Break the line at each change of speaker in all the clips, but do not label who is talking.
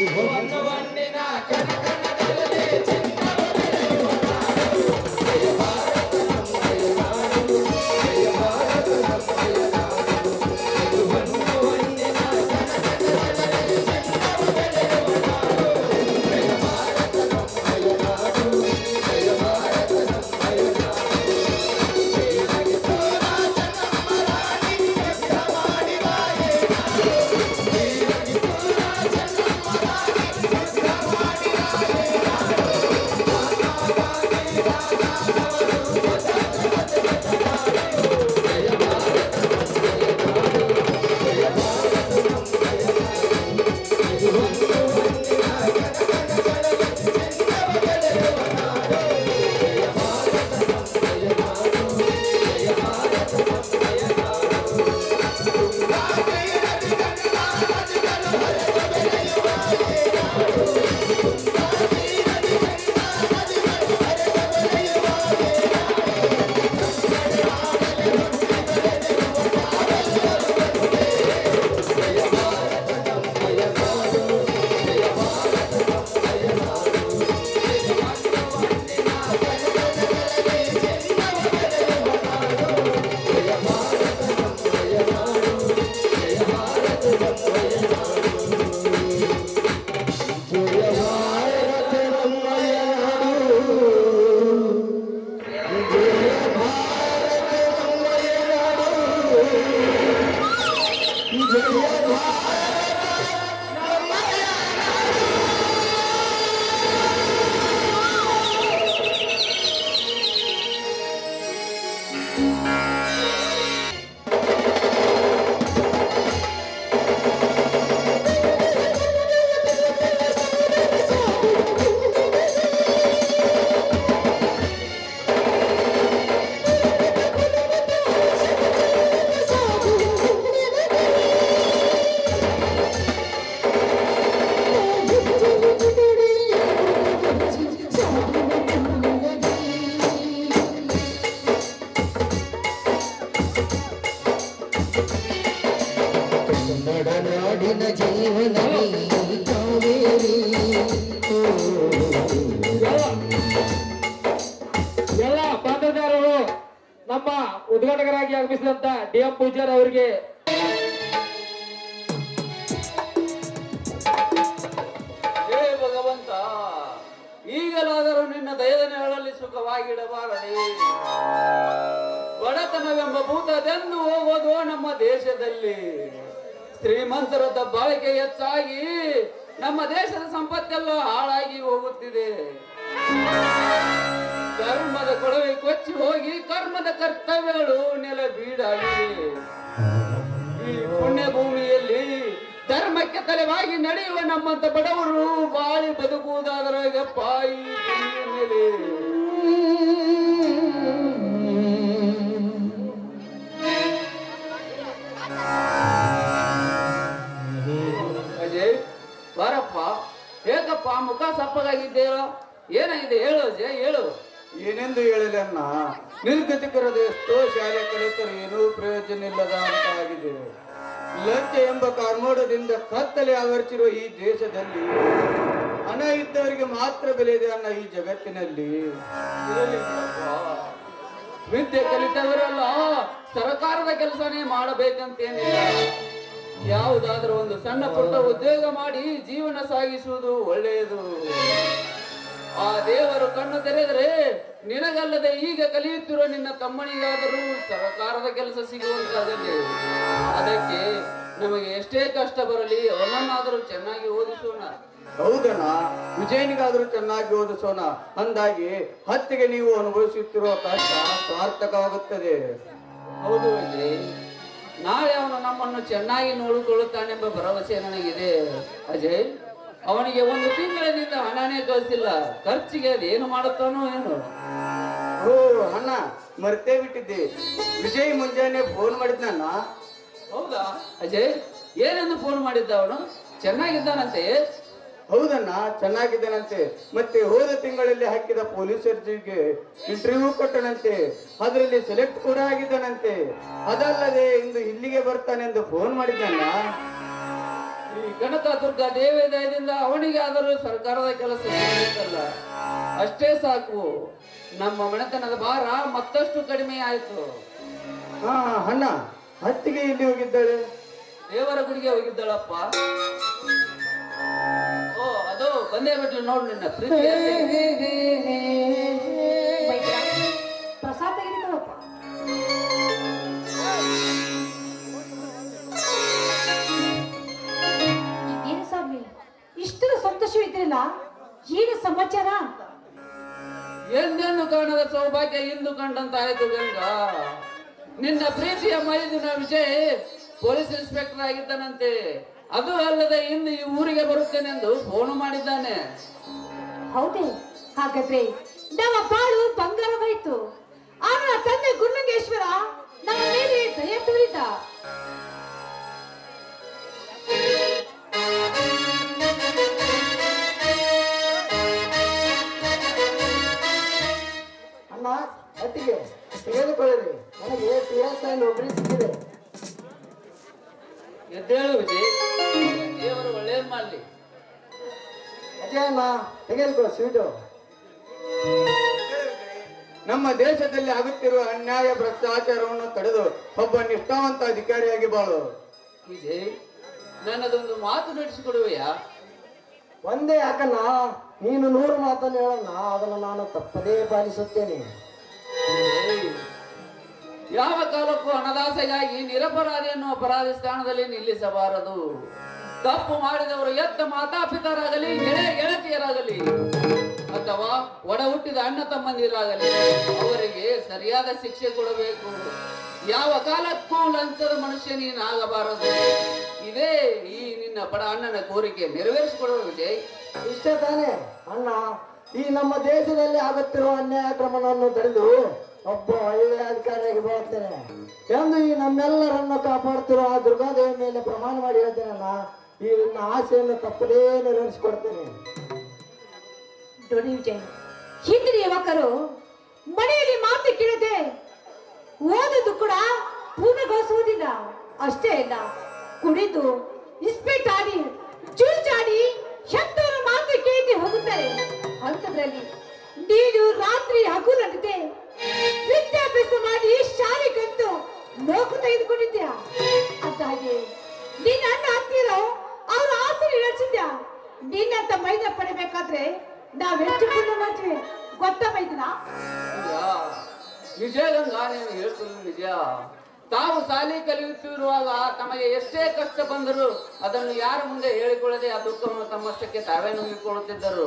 ವಂದನೆ ಸುಖವಾಗಿಡಬಾರದೆ ಬಡತನವೆಂಬ ಭೂತದೆಂದು ಹೋಗೋದು ನಮ್ಮ ದೇಶದಲ್ಲಿ. ಶ್ರೀಮಂತರದ ಬಾಳಿಕೆ ಹೆಚ್ಚಾಗಿ ನಮ್ಮ ದೇಶದ ಸಂಪತ್ತೆಲ್ಲ ಹಾಳಾಗಿ ಹೋಗುತ್ತಿದೆ. ಕರ್ಮದ ಕೊಳವೆ ಕೊಚ್ಚಿ ಹೋಗಿ ಕರ್ಮದ ಕರ್ತವ್ಯಗಳು ನೆಲ ಬೀಡಾಗಿವೆ ಈ ಪುಣ್ಯ ಭೂಮಿಯಲ್ಲಿ ಧರ್ಮಕ್ಕೆ ತಲೆವಾಗಿ ನಡೆಯುವ ನಮ್ಮಂತ ಬಡವರು ಬಾಳಿ ಬದುಕುವುದಾದರೆ ಪಾಯಿ ಮೇಲೆ. ಅಜಯ್, ಬಾರಪ್ಪ, ಹೇಗಪ್ಪ, ಮುಖ ಸಪ್ಪಗಾಗಿದ್ದೇಳೋ ಏನಾಗಿದೆ? ಹೇಳು ಅಜಯ್, ಹೇಳು.
ಏನೆಂದು ಹೇಳಲನ್ನ ನಿರ್ಗತಿಕರದ ಎಷ್ಟೋ ಶಾಲೆ ಕಲಿತರು ಏನೂ ಪ್ರಯೋಜನ ಇಲ್ಲದ ಅಂತ ಆಗಿದೆ. ಲಂಚ ಎಂಬ ಕಾರ್ಮೋಡದಿಂದ ಕತ್ತಲೆ ಆವರಿಸಿರುವ ಈ ದೇಶದಲ್ಲಿ ಹಣ ಇದ್ದವರಿಗೆ ಮಾತ್ರ ಬೆಲೆ ಇದೆ ಅನ್ನ ಈ ಜಗತ್ತಿನಲ್ಲಿ.
ವಿದ್ಯೆ ಕಲಿತವರಲ್ಲ, ಸರ್ಕಾರದ ಕೆಲಸನೇ ಮಾಡಬೇಕಂತೇನಿಲ್ಲ. ಯಾವುದಾದ್ರೂ ಒಂದು ಸಣ್ಣ ಪುಟ್ಟ ಉದ್ಯೋಗ ಮಾಡಿ ಜೀವನ ಸಾಗಿಸುವುದು ಒಳ್ಳೆಯದು. ಆ ದೇವರು ಕಣ್ಣು ತೆರೆದರೆ ನಿನಗಲ್ಲದೆ ಈಗ ಕಲಿಯುತ್ತಿರುವ ನಿನ್ನ ತಮ್ಮನಿಗಾದರೂ ಸರ್ಕಾರದ ಕೆಲಸ ಸಿಗುವಂತಾದಲ್ಲಿ ಅದಕ್ಕೆ ನಮಗೆ ಎಷ್ಟೇ ಕಷ್ಟ ಬರಲಿ ಅವನನ್ನಾದರೂ ಚೆನ್ನಾಗಿ ಓದಿಸೋಣ.
ಹೌದಣ್ಣ? ವಿಜಯನಿಗಾದರೂ ಚೆನ್ನಾಗಿ ಓದಿಸೋಣ. ಅಂದಾಗಿ ಹತ್ತಿಗೆ ನೀವು ಅನುಭವಿಸುತ್ತಿರುವ ಕಷ್ಟ ಸಾರ್ಥಕವಾಗುತ್ತದೆ
ಹೌದು ಅಂದ್ರೆ ನಾಳೆ ಅವನು ನಮ್ಮನ್ನು ಚೆನ್ನಾಗಿ ನೋಡಿಕೊಳ್ಳುತ್ತಾನೆಂಬ ಭರವಸೆ ನನಗಿದೆ. ಅಜಯ್ ಅವನಿಗೆ ಒಂದು ತಿಂಗಳಿನಿಂದ ಹಣನೇ ಕಳಿಸಿಲ್ಲ. ಖರ್ಚಿಗೆ ಅದೇನು ಮಾಡುತ್ತಾನೋ ಏನು.
ಓ ಅಣ್ಣ ಮರ್ತೇ ಬಿಟ್ಟಿದ್ದೆ. ವಿಜಯ್ ಮುಂಜಾನೆ ಫೋನ್ ಮಾಡಿದ್ನಣ್ಣ?
ಹೌದಾ? ಅಜಯ್ ಏನೆಂದು ಫೋನ್ ಮಾಡಿದ್ದ ಅವನು? ಚೆನ್ನಾಗಿದ್ದಾನಂತೆ
ಹೌದಣ್ಣ ಚೆನ್ನಾಗಿದ್ದಾನಂತೆ. ಮತ್ತೆ ಹೋದ ತಿಂಗಳಲ್ಲಿ ಹಾಕಿದ ಪೊಲೀಸ್ ಅರ್ಜಿಗೆ ಇಂಟರ್ವ್ಯೂ ಕೊಟ್ಟನಂತೆ. ಅದರಲ್ಲಿ ಸೆಲೆಕ್ಟ್ ಕೂಡ ಆಗಿದ್ದಾನಂತೆ. ಅದಲ್ಲದೆ ಇಂದು ಇಲ್ಲಿಗೆ ಬರ್ತಾನೆಂದು ಫೋನ್ ಮಾಡಿದ್ದಣ್ಣ
ಈ ಗಣಕ ದುರ್ಗ ದೇವೇದಯದಿಂದ ಅವನಿಗೆ ಆದರೂ ಸರ್ಕಾರದ ಕೆಲಸ ಸಿಗಬೇಕಲ್ಲ. ಅಷ್ಟೇ ಸಾಕು. ನಮ್ಮ ಮನೆತನದ ಭಾರ ಮತ್ತಷ್ಟು ಕಡಿಮೆ ಆಯಿತು.
ಹಾ ಅಣ್ಣ ಹತ್ತಿಗೆ ಇಲ್ಲಿ ಹೋಗಿದ್ದಾಳೆ?
ದೇವರ ಗುಡಿಗೆ ಹೋಗಿದ್ದಾಳಪ್ಪ. ಅದು ಬಂದೇ ಬಿಟ್ಲು ನೋಡು ನಿನ್ನ ಪ್ರೀತಿ
ಪ್ರಸಾದ ಏನು ಸ್ವಾಮಿ ಇಷ್ಟರ ಸಂತೋಷವಿದ್ರಲ್ಲ ಏನು ಸಮಾಚಾರ?
ಎಂದೆಂದು ಕಾಣದ ಸೌಭಾಗ್ಯ ಇಂದು ಕಂಡಂತಾಯ್ತು ಗಂಗಾ. ನಿನ್ನ ಪ್ರೀತಿಯ ಮೈದುನ ವಿಜಯ್ ಪೊಲೀಸ್ ಇನ್ಸ್ಪೆಕ್ಟರ್ ಆಗಿದ್ದಾನಂತೆ. ಅದು ಅಲ್ಲದೆ ಇಂದು ಈ ಊರಿಗೆ ಬರುತ್ತೇನೆಂದು ಫೋನು ಮಾಡಿದ್ದಾನೆ.
ಹೌದೇ? ಹಾಗಾದ್ರೆ ನಮ್ಮ ಬಾಳು ಬಂಗಾರವಾಯ್ತು ಅವನ ತಂದೆ ಗುರುಲಿಂಗೇಶ್ವರ ನಮ್ಮ ಮೇಲೆ ದಯ ತೋರಿದ.
ಅಮ್ಮ ಅತ್ತಿಗೆ ತೆಗೆದುಕೊಳ್ಳಿರಿ. ನನಗೆ ಪಿಎಸ್ಐ ಒಬ್ಬರಿಗೆ ಸಿಕ್ಕಿದೆ.
ಎದ್ದೇಳು ವಿಜಯ್ ದೇವರು ಒಳ್ಳೇದ್ ಮಾಡ್ಲಿ.
ಅಜಯ್ ತೆಗೆದುಕೋ ಸ್ವೀಟು? ನಮ್ಮ ದೇಶದಲ್ಲಿ ಆಗುತ್ತಿರುವ ಅನ್ಯಾಯ ಭ್ರಷ್ಟಾಚಾರವನ್ನು ತಡೆದು ಒಬ್ಬ ನಿಷ್ಠಾವಂತ ಅಧಿಕಾರಿಯಾಗಿ ಬಾಳು.
ವಿಜಯ್ ನನ್ನದೊಂದು ಮಾತು ನಡೆಸಿಕೊಡುವೆಯಾ?
ಒಂದೇ ಯಾಕನ್ನ ನೀನು ನೂರು ಮಾತನ್ನು ಹೇಳಣ್ಣ ಅದನ್ನು ನಾನು ತಪ್ಪದೇ ಪಾಲಿಸುತ್ತೇನೆ.
ಯಾವ ಕಾಲಕ್ಕೂ ಹಣದಾಸೆಗಾಗಿ ನಿರಪರಾಧಿಯನ್ನು ಅಪರಾಧಿ ಸ್ಥಾನದಲ್ಲಿ ನಿಲ್ಲಿಸಬಾರದು? ತಪ್ಪು ಮಾಡಿದವರು ಎತ್ತ ಮಾತಾಪಿತರಾಗಲಿ, ಗೆಳೆಯ ಗೆಳತಿಯರಾಗಲಿ, ಅಥವಾ ಒಡ ಹುಟ್ಟಿದ ಅಣ್ಣ ತಮ್ಮಂದಿರಾಗಲಿ, ಅವರಿಗೆ ಸರಿಯಾದ ಶಿಕ್ಷೆ ಕೊಡಬೇಕು. ಯಾವ ಕಾಲಕ್ಕೂ ಲಂಚದ ಮನುಷ್ಯ ನೀನಾಗಬಾರದು ಇದೇ ಈ ನಿನ್ನ ಬಡ ಅಣ್ಣನ ಕೋರಿಕೆ ನೆರವೇರಿಸಿಕೊಡುವ ವಿಜಯ್.
ಇಷ್ಟ ತಾನೇ. ಅಣ್ಣ, ಈ ನಮ್ಮ ದೇಶದಲ್ಲಿ ಆಗುತ್ತಿರುವ ಅನ್ಯಾಯ ಕ್ರಮವನ್ನು ತಡೆದು ಒಬ್ಬ ಒಳ್ಳೆಯ ಅಧಿಕಾರಿಯಾಗಿ ಬರುತ್ತೇನೆ. ಎಂದು ಈ ನಮ್ಮೆಲ್ಲರನ್ನು ಕಾಪಾಡ್ತಿರೋ ಆ ದುರ್ಗಾದೇವಿ ಮೇಲೆ ಪ್ರಮಾಣ ಮಾಡಿ ಹೇಳ್ತೇನಲ್ಲ ಈ ನನ್ನ ಆಸೆಯನ್ನು ತಪ್ಪದೇ ನೆರವೇರಿಸಿಕೊಡ್ತೇನೆ.
ವಿಜಯ್, ಹಿಂದಿನ ಯುವಕರು ಮನೆಯಲ್ಲಿ ಮಾತು ಕೇಳದೆ ಓದುದು ಕೂಡ ಪೂರ್ಣಗೊಳಿಸುವುದಿಲ್ಲ. ಅಷ್ಟೇ ಇಲ್ಲ ಕುಡಿದು ಇಸ್ಪೀಟ್ ಆಡಿ ಚೂಚಾಡಿ
ತಮ್ಮಷ್ಟಕ್ಕೆ ತಾವೇ ನುಂಗಿಕೊಳ್ಳುತ್ತಿದ್ದರು.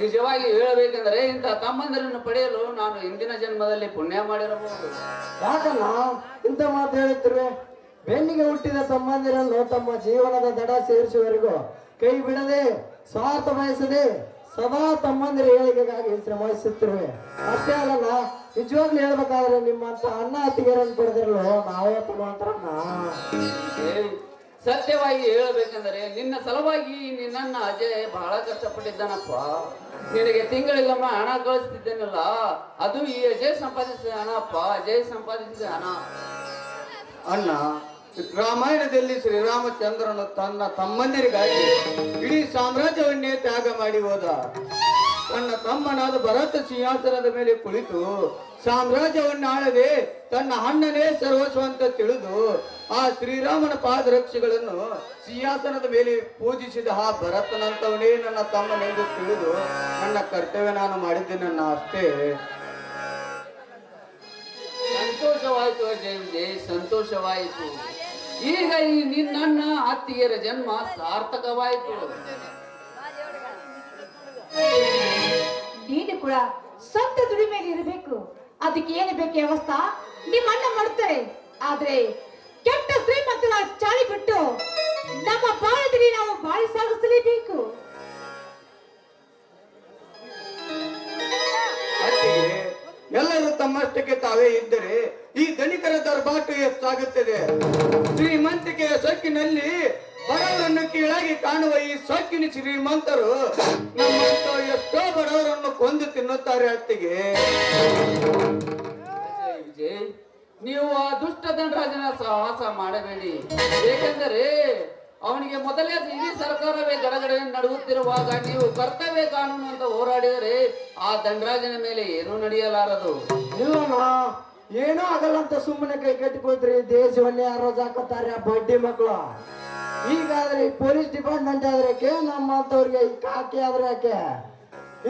ನಿಜವಾಗಿ ಹೇಳಬೇಕೆಂದರೆ ಇಂಥ ತಮ್ಮಂದಿರನ್ನು ಪಡೆಯಲು ನಾನು ಹಿಂದಿನ ಜನ್ಮದಲ್ಲಿ ಪುಣ್ಯ ಮಾಡಿರಬಹುದು.
ಯಾಕಣ್ಣ ಇಂಥ ಮಾತು ಹೇಳುತ್ತಿರುವೆ? ಬೆನ್ನಿಗೆ ಹುಟ್ಟಿದ ತಮ್ಮಂದಿರನ್ನು ತಮ್ಮ ಜೀವನದ ದಡ ಸೇರಿಸುವವರೆಗೂ ಕೈ ಬಿಡದೆ ಸ್ವಾರ್ಥ ಬಯಸದೆ ಸದಾ ತಮ್ಮಂದಿರ ಏಳಿಗೆಗಾಗಿ ಶ್ರಮಿಸುತ್ತಿರುವೆ ಅಷ್ಟೇ ಅಲ್ಲ ನಿಜವಾಗ್ಲೂ ಹೇಳ್ಬೇಕಾದ್ರೆ ನಿಮ್ಮಂತ ಅಣ್ಣ ಅತ್ತಿಗೆರನ್ನು ಪಡೆದಿರಲು ನಾವೇ
ತಮ್ಮ ಸತ್ಯವಾಗಿ ಹೇಳಬೇಕಂದ್ರೆ ನಿನ್ನ ಸಲುವಾಗಿ ನಿನ್ನನ್ನ ಅಜಯ್ ಬಹಳ ಕಷ್ಟಪಟ್ಟಿದ್ದಾನಪ್ಪ. ನಿನಗೆ ತಿಂಗಳಿಲ್ಲಮ್ಮ ಹಣ ಕಳಿಸ್ತಿದ್ದೇನಲ್ಲ, ಅದು ಈ ಅಜಯ್ ಸಂಪಾದಿಸಿದ ಹಣಪ್ಪ, ಅಜಯ್ ಸಂಪಾದಿಸಿದ ಹಣ.
ಅಣ್ಣ, ರಾಮಾಯಣದಲ್ಲಿ ಶ್ರೀರಾಮಚಂದ್ರನು ತನ್ನ ತಮ್ಮಂದಿರಿಗಾಗಿ ಇಡೀ ಸಾಮ್ರಾಜ್ಯವನ್ನೇ ತ್ಯಾಗ ಮಾಡಿ ಹೋದ. ತನ್ನ ತಮ್ಮನಾದ ಭರತ ಸಿಂಹಾಸನದ ಮೇಲೆ ಕುಳಿತು ಸಾಮ್ರಾಜ್ಯವನ್ನು ಆಳದೆ ತನ್ನ ಅಣ್ಣನೇ ಸರ್ವಸ್ವ ಅಂತ ತಿಳಿದು ಆ ಶ್ರೀರಾಮನ ಪಾದರಕ್ಷೆಗಳನ್ನು ಸಿಂಹಾಸನದ ಮೇಲೆ ಪೂಜಿಸಿದ ಆ ಭರತನಂತವನೇ ನನ್ನ ತಮ್ಮನೆಂದು ತಿಳಿದು ನನ್ನ ಕರ್ತವ್ಯ ನಾನು ಮಾಡಿದ್ದೇನನ್ನ ಅಷ್ಟೇ.
ಸಂತೋಷವಾಯಿತು ಅಜಯ್ ಸಂತೋಷವಾಯಿತು. ಈಗ ಈ ನಿನ್ನ ಅತ್ತಿಗೆಯರ ಜನ್ಮ ಸಾರ್ಥಕವಾಯಿತು.
ನೀನು ಕೂಡ ಸ್ವಂತ ದುಡಿಮೆಯಲ್ಲಿ ಇರಬೇಕು. ಅದಕ್ಕೆ ಏನು ಬೇಕು ವ್ಯವಸ್ಥಾ? ನಿಮ್ಮ ಅಣ್ಣ ಮಾಡ್ತಾರೆ ಆದ್ರೆ ಕೆಟ್ಟ ಶ್ರೀಮಂತರ ಚಾಳಿ ಬಿಟ್ಟು ನಮ್ಮ ಬಾಳದಲ್ಲಿ ನಾವು ಬಾಳಿ ಸಾಗಿಸಲೇಬೇಕು.
ಎಲ್ಲರೂ ತಮ್ಮಷ್ಟಕ್ಕೆ ತಾವೇ ಇದ್ದರೆ ಈ ಧನಿಕರ ದರ್ಬಾಟು ಹೆಚ್ಚಾಗುತ್ತದೆ ಶ್ರೀಮಂತಿಕೆಯ ಸೊಕ್ಕಿನಲ್ಲಿ ಬಡವರನ್ನು ಕೀಳಾಗಿ ಕಾಣುವ ಈ ಸೊಕ್ಕಿನ ಶ್ರೀಮಂತರು ನಮ್ಮಂತ ಎಷ್ಟೋ ಬಡವರನ್ನು ಕೊಂದು ತಿನ್ನುತ್ತಾರೆ ಅತ್ತಿಗೆ.
ವಿಜಯ್ ನೀವು ಆ ದುಷ್ಟ ದಂಡರಾಜನ ಸಹವಾಸ ಮಾಡಬೇಡಿ. ಏಕೆಂದರೆ ಅವನಿಗೆ ಮೊದಲೇ ಇಡೀ ಸರ್ಕಾರವೇ ಗಡಗಡೆ ನಡೆಯುತ್ತಿರುವಾಗ ನೀವು ಕರ್ತವ್ಯ ಕಾನೂನು ಅಂತ ಹೋರಾಡಿದರೆ ಆ ದಂಡರಾಜನ ಮೇಲೆ ಏನೂ ನಡೆಯಲಾರದು.
ಇಲ್ಲಣ್ಣ ಏನೋ ಆಗಲ್ಲ ಅಂತ ಸುಮ್ಮನೆ ಕೈ ಕಟ್ಟಿಕೊಳ್ತ್ರಿ. ದೇಶವನ್ನೇ ಹಾಕೋತಾರೆ ಆ ಬಡ್ಡಿ ಮಕ್ಕಳು. ಈಗಾದ್ರೆ ಪೊಲೀಸ್ ಡಿಪಾರ್ಟ್ಮೆಂಟ್ ಆದ್ರೆ ಯಾಕೆ ನಮ್ಮಂತವ್ರಿಗೆ ಈ ಕಾಕಿ ಆದ್ರೆ ಯಾಕೆ?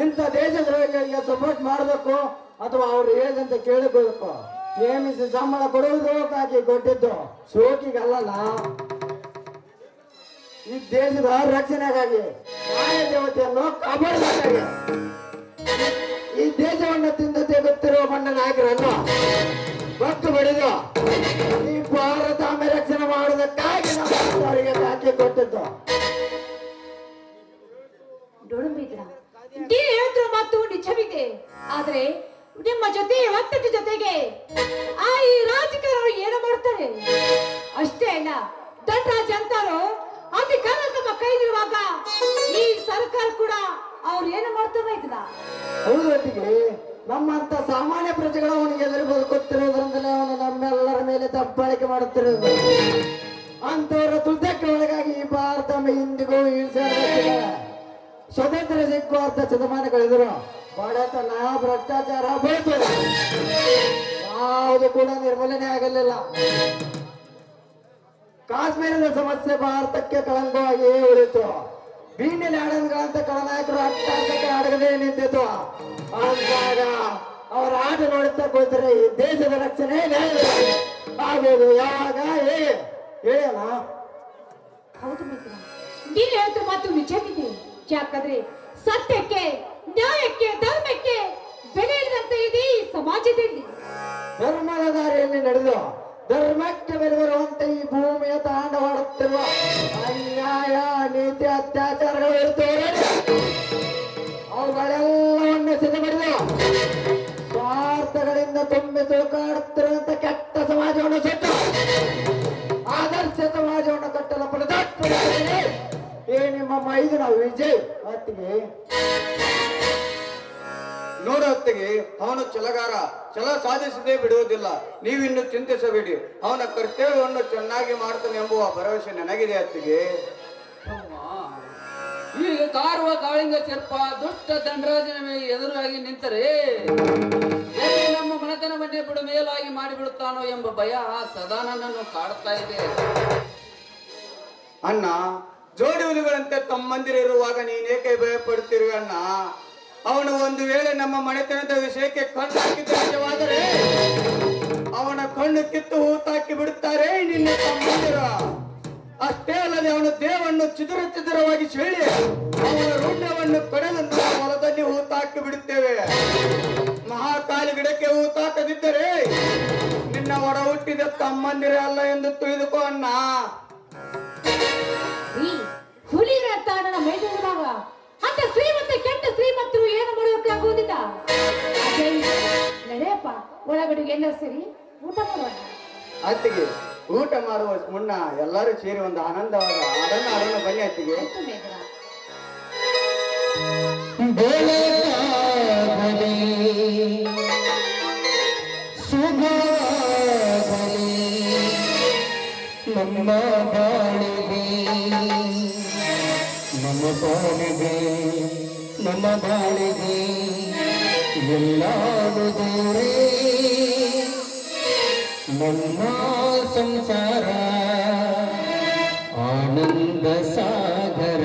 ಇಂಥ ದೇಶದ್ರೋಹಿಗಳಿಗೆ ಸಪೋರ್ಟ್ ಮಾಡಬೇಕು ಅಥವಾ ಅವ್ರು ಹೇಳಿದಂತೆ ಕೇಳಿಕೊಳ್ಬೇಕು ನೇಮಿಸಿ ಸಂಬಳ ಕೊಡುವುದು ಕಾಕಿ ಕೊಟ್ಟಿದ್ದು. ಶೋಕಿಗಲ್ಲ ಈ ದೇಶದ ರಕ್ಷಣೆಗಾಗಿ ಮಾಯ ದೇವತೆಯನ್ನು ಕಾಪಾಡಬೇಕಾಗಿ ಈ ದೇಶವನ್ನು ತಿಂದತೆ ಗೊತ್ತಿರುವ ಮಣ್ಣ ನಾಯಕರನ್ನು ಬಟ್ಟು ಬಡಿದು ಈ ಭಾರತ ರಕ್ಷಣೆ ಮಾಡುವುದಕ್ಕಾಗಿ ನಾವು ಅವರಿಗೆ ಹಾಕಿ ಕೊಟ್ಟಿದ್ದು.
ಹೇಳಿದ್ರು ಮತ್ತು ನಿಜವಿದೆ. ಆದ್ರೆ ನಿಮ್ಮ ಜೊತೆ ಒತ್ತಡ ಜೊತೆಗೆ ಆ ಈ ರಾಜಕಾರಣ ಏನು ಮಾಡ್ತಾರೆ? ಅಷ್ಟೇ ಅಲ್ಲ ದಂಡ ಅಂತಾರೋ ಅಧಿಕಾರ ತಮ್ಮ ಕೈಲಿರುವಾಗ ಈ ಸರ್ಕಾರ ಕೂಡ ಅವ್ರು ಏನು ಮಾಡ್ತಾರೆ ಇದನ್ನ
ಹೌದು ನಮ್ಮಂತ ಸಾಮಾನ್ಯ ಪ್ರಜೆಗಳು ಅವನಿಗೆ ಎದುರು ಬದುಕುತ್ತಿರುವುದರಿಂದಲೇ ಅವನು ನಮ್ಮೆಲ್ಲರ ಮೇಲೆ ದಬ್ಬಾಳಿಕೆ ಮಾಡುತ್ತಿರುವುದು. ಅಂತವರ ತುಳಿತಕ್ಕೆ ಒಳಗಾಗಿ ಈ ಭಾರತ ಇಂದಿಗೂ ಸ್ವತಂತ್ರ ಸಿಕ್ಕುವ ಅರ್ಧ ಶತಮಾನಗಳಿದ್ರು ಬಡತನ ಭ್ರಷ್ಟಾಚಾರ ಬೆಳೆತದೆ ಯಾವುದು ಕೂಡ ನಿರ್ಮೂಲನೆ ಆಗಲಿಲ್ಲ. ಕಾಶ್ಮೀರದ ಸಮಸ್ಯೆ ಭಾರತಕ್ಕೆ ಕಳಂಕವಾಗಿಯೇ ಉಳಿತು ಬೀನಿ ನಾಡನ್ಗಳಂತ ಕಳನಾಯಕರು ಅಟ್ಟಾಸಕ್ಕೆ ಅಡಗದೆ ನಿಂತಿತು ಅಂದಾಗ ಅವರ ಆಟ ನೋಡುತ್ತಾ ಕೂತರೆ ಈ ದೇಶದ ರಕ್ಷಣೆ ಆಗೋದು ಯಾವಾಗ? ಹೇ ಹೇಳಲ್ಲ
ಹೌದು ಮಿತ್ರ. ನೀನು ಮಾತು ನಿಜವಿದೆ ಯಾಕಂದ್ರೆ ಸತ್ಯಕ್ಕೆ ನ್ಯಾಯಕ್ಕೆ ಧರ್ಮಕ್ಕೆ ಬೆಲೆ ಇಲ್ಲದಂತೆ ಇದೆ ಈ ಸಮಾಜದಲ್ಲಿ.
ಧರ್ಮದ ದಾರಿಯಲ್ಲಿ ನಡೆದು ಧರ್ಮಕ್ಕೆ ಬೆಳೆದಿರುವಂತೆ ಈ ಭೂಮಿಯ ತಾಂಡವಾಡುತ್ತಿರುವ ಅನ್ಯಾಯ, ನೀತಿ, ಅತ್ಯಾಚಾರಗಳು ಇರ್ತವೆ ಅವುಗಳೆಲ್ಲವನ್ನು ಸಿದ್ಧಪಡಿದು ಸ್ವಾರ್ಥಗಳಿಂದ ತುಂಬಿ ತುಳುಕಾಡುತ್ತಿರುವಂತ ಕೆಟ್ಟ ಸಮಾಜವನ್ನು ಸುಟ್ಟು ಆದರ್ಶ ಸಮಾಜವನ್ನು ಕಟ್ಟಲು ಪಡೆದ ಏ ನಿಮ್ಮ ಮೈದಿನ ವಿಜಯ್ ಹೊತ್ತಿಗೆ
ಅತ್ತಿಗೆ ಅವನು ಛಲಗಾರ. ಛಲ ಸಾಧಿಸದೇ ಬಿಡುವುದಿಲ್ಲ. ನೀವಿನ್ನು ಚಿಂತಿಸಬೇಡಿ. ಅವನ ಕರ್ತವ್ಯವನ್ನು ಚೆನ್ನಾಗಿ ಮಾಡ್ತಾನೆ ಎಂಬುವ ಭರವಸೆ ನನಗಿದೆ ಅತ್ತಿಗೆ.
ಈಗ ಕಾರುವ ಕಾಳಿಂಗ ಚರ್ಪ ದುಷ್ಟ ದಂಡರಾಜನ ಮೇಲೆ ಎದುರಾಗಿ ನಿಂತರೆ ನಮ್ಮ ನಮ್ಮ ಬಡ್ಡಿ ಬಿಡು ಮೇಲಾಗಿ ಮಾಡಿಬಿಡುತ್ತಾನೋ ಎಂಬ ಭಯ ಸದಾ ನನ್ನನ್ನು ಕಾಡುತ್ತಾ ಇದೆ.
ಅಣ್ಣ ಜೋಡಿ ಹುಲಿಗಳಂತೆ ತಮ್ಮಂದಿರಿರುವಾಗ ನೀನೇಕೆ ಭಯ ಪಡ್ತೀರಿ ಅಣ್ಣ? ಅವನು ಒಂದು ವೇಳೆ ನಮ್ಮ ಮನೆತನದ ವಿಷಯಕ್ಕೆ ಕಣ್ಣು ಹಾಕಿದ ನಿಜವಾದರೆ ಅವನ ಕಣ್ಣು ಕಿತ್ತು ಹೂತಾಕಿ ಬಿಡುತ್ತಾರೆ ನಿನ್ನ ತಮ್ಮಂದಿರ ಅಷ್ಟೇ ಅಲ್ಲದೆ ಅವನ ದೇಹವನ್ನು ಚಿದುರ ಚಿದುರವಾಗಿ ಸೀಳಿ ಅವನ ರುಣ್ಯವನ್ನು ಕಡೆದು ಹೊಲದಲ್ಲಿ ಹೂತಾಕಿ ಬಿಡುತ್ತೇವೆ. ಮಹಾಕಾಲಿ ಗಿಡಕ್ಕೆ ಹೂತಾಕದಿದ್ದರೆ ನಿನ್ನ ಒಡ ಹುಟ್ಟಿದ ತಮ್ಮಂದಿರ ಅಲ್ಲ ಎಂದು ತಿಳಿದುಕೋ ಅಣ್ಣ.
ಹುಲಿ ಮೈದಾನದಾಗ ಅಂತ ಶ್ರೀಮಂತ ಕೆಟ್ಟ ಶ್ರೀಮಂತರು ಏನು ಮಾಡೋಕೆ ಆಗುವುದಿಲ್ಲ. ಅಜಯ್ ನಡೆಯಪ್ಪ ಒಳಗಡೆ ಎಲ್ಲ ಸೇರಿ ಊಟ ಮಾಡೋಣ.
ಅತ್ತಿಗೆ ಊಟ ಮಾಡುವ ಮುನ್ನ ಎಲ್ಲರೂ ಸೇರಿ ಒಂದು ಆನಂದವಾದ ಅದನ್ನು ಅದನ್ನು ಬನ್ನಿ ಅತ್ತಿಗೆ.
ಮೇಘನ.
ನಮ್ಮ ನಮ್ಮ ಬಾಳಿಗೆ ನಮ್ಮ ಬಾಳಿಗೆ ಎಲ್ಲಾಡು ದೂರೇ ನಮ್ಮ ಸಂಸಾರ ಆನಂದ ಸಾಗರ.